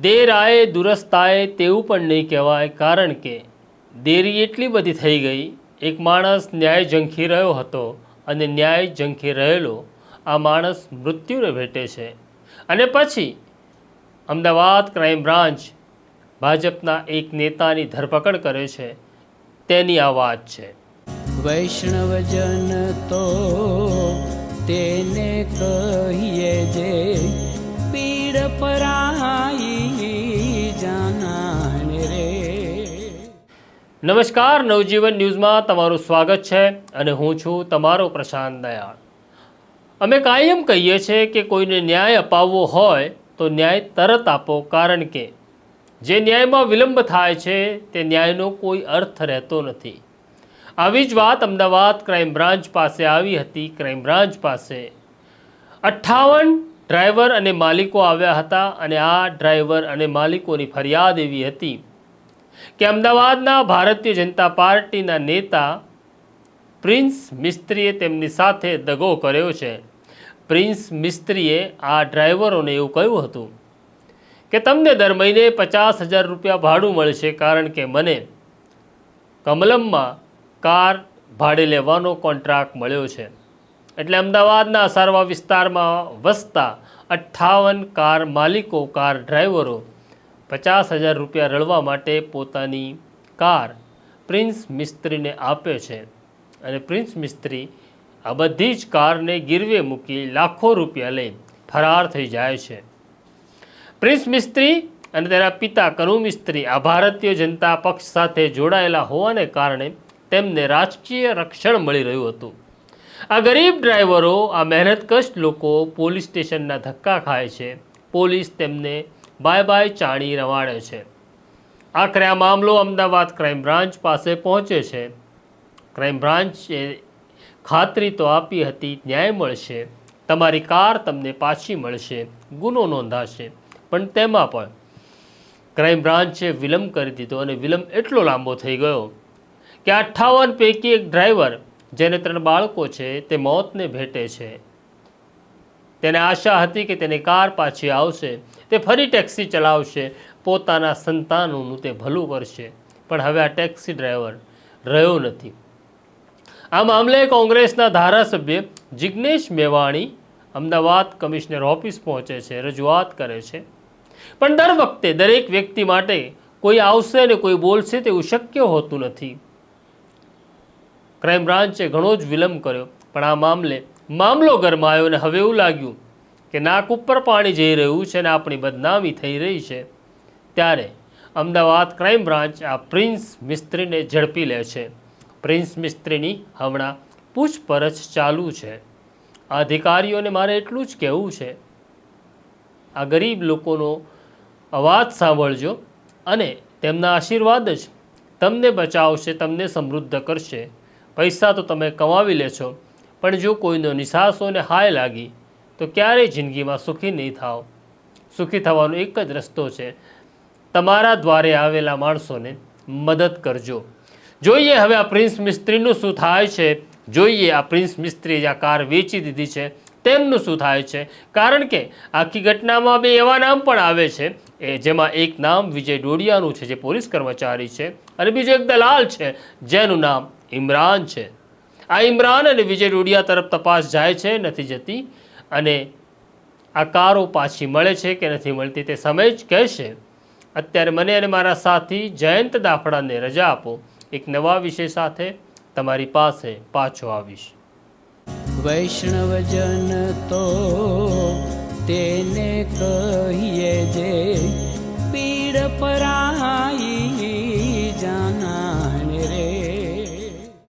દેર દુરસ્તાએ તેવું પણ નહીં કહેવાય કારણ કે દેરી એટલી બધી થઈ ગઈ, એક માણસ ન્યાય ઝંખી રહ્યો હતો અને ન્યાય ઝંખી રહેલો આ માણસ મૃત્યુને ભેટે છે. અને પછી અમદાવાદ ક્રાઇમ બ્રાન્ચ ભાજપના એક નેતાની ધરપકડ કરે છે, તેની આ વાત છે. વૈષ્ણવજન તો તેને કહીએ જે પીડ પરાઈ નમસ્કાર, નવજીવન ન્યૂઝમાં તમારું સ્વાગત છે અને હું છું તમારો પ્રશાંત દયાળ. અમે કાયમ કહીએ છીએ કે કોઈને ન્યાય અપાવવો હોય તો ન્યાય તરત આપો, કારણ કે જે ન્યાયમાં વિલંબ થાય છે, તે ન્યાયનો કોઈ અર્થ રહેતો નથી. આવી જ વાત અમદાવાદ ક્રાઇમ બ્રાન્ચ પાસે આવી હતી, ક્રાઇમ બ્રાન્ચ પાસે. અઠ્ઠાવન ડ્રાઈવર અને માલિકો આવ્યા હતા અને આ ડ્રાઈવર અને માલિકોની ફરિયાદ એવી હતી કે અમદાવાદના ભારતીય જનતા પાર્ટીના નેતા પ્રિન્સ મિસ્ત્રીએ તેમની સાથે દગો કર્યો છે. પ્રિન્સ મિસ્ત્રીએ આ ડ્રાઈવરોને એવું કહ્યું હતું કે તમને દર મહિને પચાસ હજાર રૂપિયા ભાડું મળશે કારણ કે મને કમલમમાં કાર ભાડે લેવાનો કોન્ટ્રાક્ટ મળ્યો છે. એટલે અમદાવાદના અસારવા વિસ્તારમાં વસતા અઠ્ઠાવન કાર માલિકો, કાર ડ્રાઈવરો પચાસ હજાર રૂપિયા રળવા માટે પોતાની કાર પ્રિન્સ મિસ્ત્રીને આપે છે. અને પ્રિન્સ મિસ્ત્રી આ બધી જ કારને ગીરવે મૂકી લાખો રૂપિયા લઈ ફરાર થઈ જાય છે. પ્રિન્સ મિસ્ત્રી અને તેના પિતા કનુ મિસ્ત્રી આ ભારતીય જનતા પક્ષ સાથે જોડાયેલા હોવાને કારણે તેમને રાજકીય રક્ષણ મળી રહ્યું હતું. આ ગરીબ ડ્રાઈવરો, આ મહેનતકશ લોકો પોલીસ સ્ટેશનના ધક્કા ખાય છે. પોલીસ તેમને બાય બાય ચાણી રવાડે છે. આખરે આ મામલો અમદાવાદ ક્રાઇમ બ્રાન્ચ પાસે પહોંચે છે. ક્રાઇમ બ્રાન્ચે ખાતરી તો આપી હતી, ન્યાય મળશે. તમારી કાર તમને પાછી મળશે. ગુનો નોંધાશે. પણ તેમાં પણ ક્રાઇમ બ્રાન્ચે વિલંબ કરી દીધો અને વિલંબ એટલો લાંબો થઈ ગયો કે અઠ્ઠાવન પૈકી એક ડ્રાઈવર, જેને ત્રણ બાળકો છે, તે મોતને ભેટે છે. તેને આશા હતી કે તેની કાર પાછી આવશે. તે ફરી ટેક્સી ચલાવશે. પોતાના સંતાનોનું તે ભલું કરશે. પણ હવે આ ટેક્સી ડ્રાઈવર રહ્યો નથી. આ મામલે કોંગ્રેસના ધારાસભ્ય જિગ્નેશ મેવાણી અમદાવાદ કમિશનર ઓફિસ પહોંચે છે, રજૂઆત કરે છે. પણ દર વખતે દરેક વ્યક્તિ માટે કોઈ આવશે ને કોઈ બોલશે તેવું શક્ય હોતું નથી. ક્રાઇમ બ્રાન્ચે ઘણો જ વિલંબ કર્યો. પણ આ મામલે મામલો ગરમાયો અને હવે એવું લાગ્યું કે નાક ઉપર પાણી જઈ રહ્યું છે અને આપણી બદનામી થઈ રહી છે. ત્યારે અમદાવાદ ક્રાઇમ બ્રાન્ચ આ પ્રિન્સ મિસ્ત્રીને ઝડપી લે છે. પ્રિન્સ મિસ્ત્રીની હમણાં પૂછપરછ ચાલુ છે. અધિકારીઓને મારે એટલું જ કહેવું છે. આ ગરીબ લોકોનો અવાજ સાંભળજો અને તેમના આશીર્વાદ જ તમને બચાવશે, તમને સમૃદ્ધ કરશે. પૈસા તો તમે કમાવી લેશો પણ જો કોઈનો નિશાસો ને હાય લાગી, તો ક્યારેય જિંદગીમાં સુખી નહીં થાવ સુખી થવાનો એક જ રસ્તો છે, તમારા દ્વારે આવેલા માણસોને મદદ કરજો. જોઈએ હવે આ પ્રિન્સ મિસ્ત્રીનું શું થાય છે? જોઈએ આ પ્રિન્સ મિસ્ત્રીએ આ કાર વેચી દીધી છે, તેમનું શું થાય છે? કારણ કે આખી ઘટનામાં બે એવા નામ પણ આવે છે, એ જેમાં એક નામ વિજય ડોડિયાનું છે, જે પોલીસ કર્મચારી છે, અને બીજો એક દલાલ છે, જેનું નામ ઇમરાન છે. આ ઇમરાન અને વિજય ડોડિયા તરફ તપાસ જાય છે, નથી જતી. અને આ કારો પાછી મળે છે કે નથી મળતી તે સમય જ કહેશે. અત્યારે મને અને મારા સાથી જયંત દાફડાને રજા આપો. એક નવા વિષય સાથે તમારી પાસે પાછો આવીશ. વૈષ્ણવજન તો તેને કહીએ જે પીડ પરાઈ